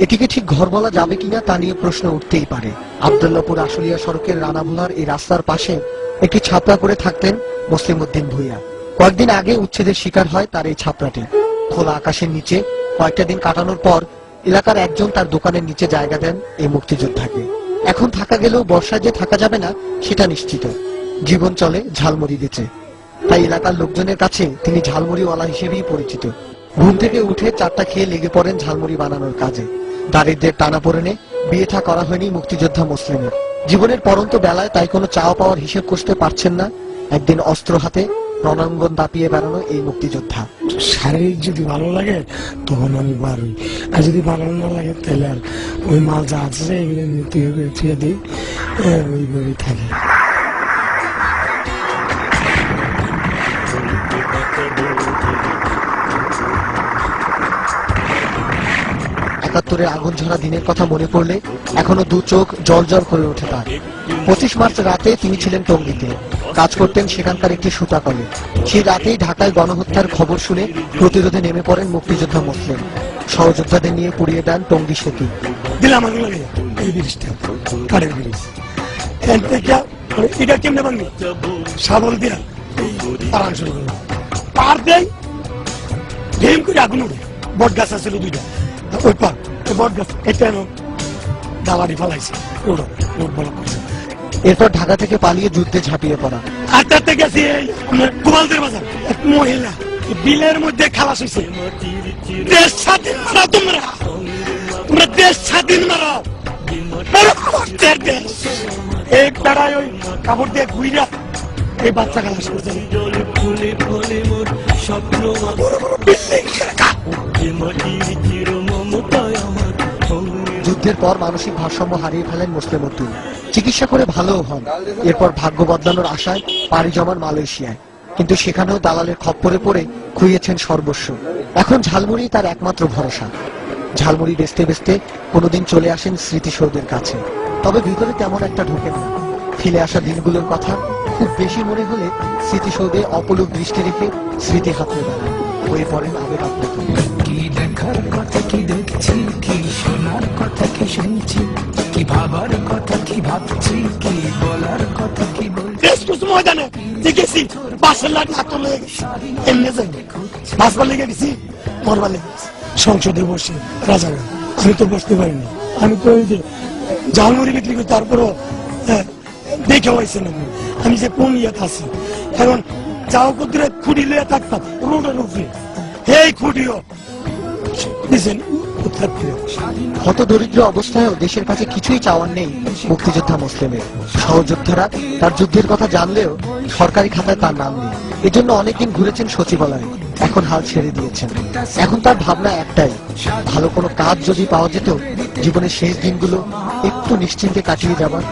এটিকে ঠিক ঘর বলা যাবে কিনা তা নিয়ে প্রশ্ন উঠতেই পারে। আবদুল্লাপুর আশুলিয়া সড়কের রানাভোলার এই রাস্তার পাশে একটি ছাপড়া করে থাকতেন মুসলিম উদ্দিন ভুইয়া। কয়েকদিন আগে উচ্ছেদের শিকার হয় তার এই ছাপড়াটি। খোলা আকাশের নিচে কয়েকটা দিন কাটানোর পর এলাকার একজন তার দোকানের নিচে জায়গা দেন এই মুক্তিযোদ্ধাকে। এখন থাকা গেলেও বর্ষায় যে থাকা যাবে না, সেটা নিশ্চিত। জীবন চলে, ঝালমুড়ি বেচে। তাই এলাকার লোকজনের কাছে তিনি ঝালমুড়িওয়ালা হিসেবেই পরিচিত। ঘুম থেকে উঠে চারটা খেয়ে লেগে পড়েন ঝালমুড়ি বানানোর কাজে। দারিদ্রের টানা পড়েনে বিয়ে থা করা হয়নি মুক্তিযোদ্ধা মুসলিমের। জীবনের পরন্ত বেলায় তাই কোনো চাওয়া পাওয়ার হিসেব করতে পারছেন না। একদিন অস্ত্র হাতে রণাঙ্গন দাপিয়ে বেড়ানো এই মুক্তিযোদ্ধা। শারীরিক যদি ভালো লাগে, তখন আমি পারি আর যদি ভালো না লাগে, তাহলে আর ওই মাল যা আছে এগুলো ফিরে দিই একাত্তরের আগুন ঝরা দিনের কথা মনে পড়লে এখনও দু চোখ জল জল করে ওঠে তার। পঁচিশ মার্চ রাতে তিনি ছিলেন টঙ্গিতে। কাজ করতেন সেখানকার একটি সুতা কলে। সেই রাতেই ঢাকায় গণহত্যার খবর শুনে প্রতিরোধে নেমে পড়েন মুক্তিযোদ্ধা মুসলিম। সহযোদ্ধাদের নিয়ে পুড়িয়ে দেন টঙ্গী সেতু। দিলাম মানে পার দেয় ভেম করে আগুন উঠে বট গাছ আছিল দুইটা। ওই পার বট গাছ। এটা এনো ফালাইছে রোড বলক করছে। এরপর ঢাকা থেকে পালিয়ে যুদ্ধে ঝাঁপিয়ে পড়া। আটটাতে গেছি গোপালদের বাজার। এক মহিলা, বিলের মধ্যে খালাস হয়েছে দেশ স্বাধীন কাপড় যুদ্ধের পর মানসিক ভারসাম্য হারিয়ে ফেলেন মুসলিম উদ্দিন। চিকিৎসা করে ভালোও হন। এরপর ভাগ্য বদলানোর আশায় পাড়ি জমান মালয়েশিয়ায়। কিন্তু সেখানেও দালালের খপ্পরে পড়ে খুইয়েছেন সর্বস্ব। এখন ঝালমুড়ি তার একমাত্র ভরসা। ঝালমুড়ি বেচতে বেচতে কোনোদিন চলে আসেন স্মৃতিসৌধের কাছে। তবে ভিতরে তেমন একটা ঢোকে না। ফিরে আসা দিনগুলোর কথা খুব বেশি মনে হলে স্মৃতিসৌধে অপলক দৃষ্টি রেখে স্মৃতি হাতড়ে বেড়ান হয়ে পড়েন আবেগ আপ্লুত। কি দেখার কথা, কি দেখছি, কি শোনার কথা, কি শুনছি, কি ভাবার কথা, কি ভাবছি, কি বলার কথা, কি সংসদে বসে রাজা আমি তো বসতে পারিনি। আমি তো ওই যে ঝালমুড়ি বিক্রি করি তারপরও দেখে হয়েছে না। আমি। যে কোন ইয়েতে আছি। কারণ যাও কুদরে খুঁড়ি লিয়ে থাকতাম রোডের উপরে। এই খুঁড়িও উত্তর ফিরে হত দরিদ্র অবস্থায়ও দেশের কাছে কিছুই চাওয়ার নেই মুক্তিযোদ্ধা মুসলিমের। সহযোদ্ধারা তার যুদ্ধের কথা জানলেও সরকারি খাতায় তার নাম নেই। এজন্য অনেকদিন ঘুরেছেন সচিবালয়ে। এখন হাল ছেড়ে দিয়েছেন। এখন তার ভাবনা একটাই, ভালো কোনো কাজ যদি পাওয়া যেত, জীবনের শেষ দিনগুলো একটু নিশ্চিন্তে কাটিয়ে যাবার।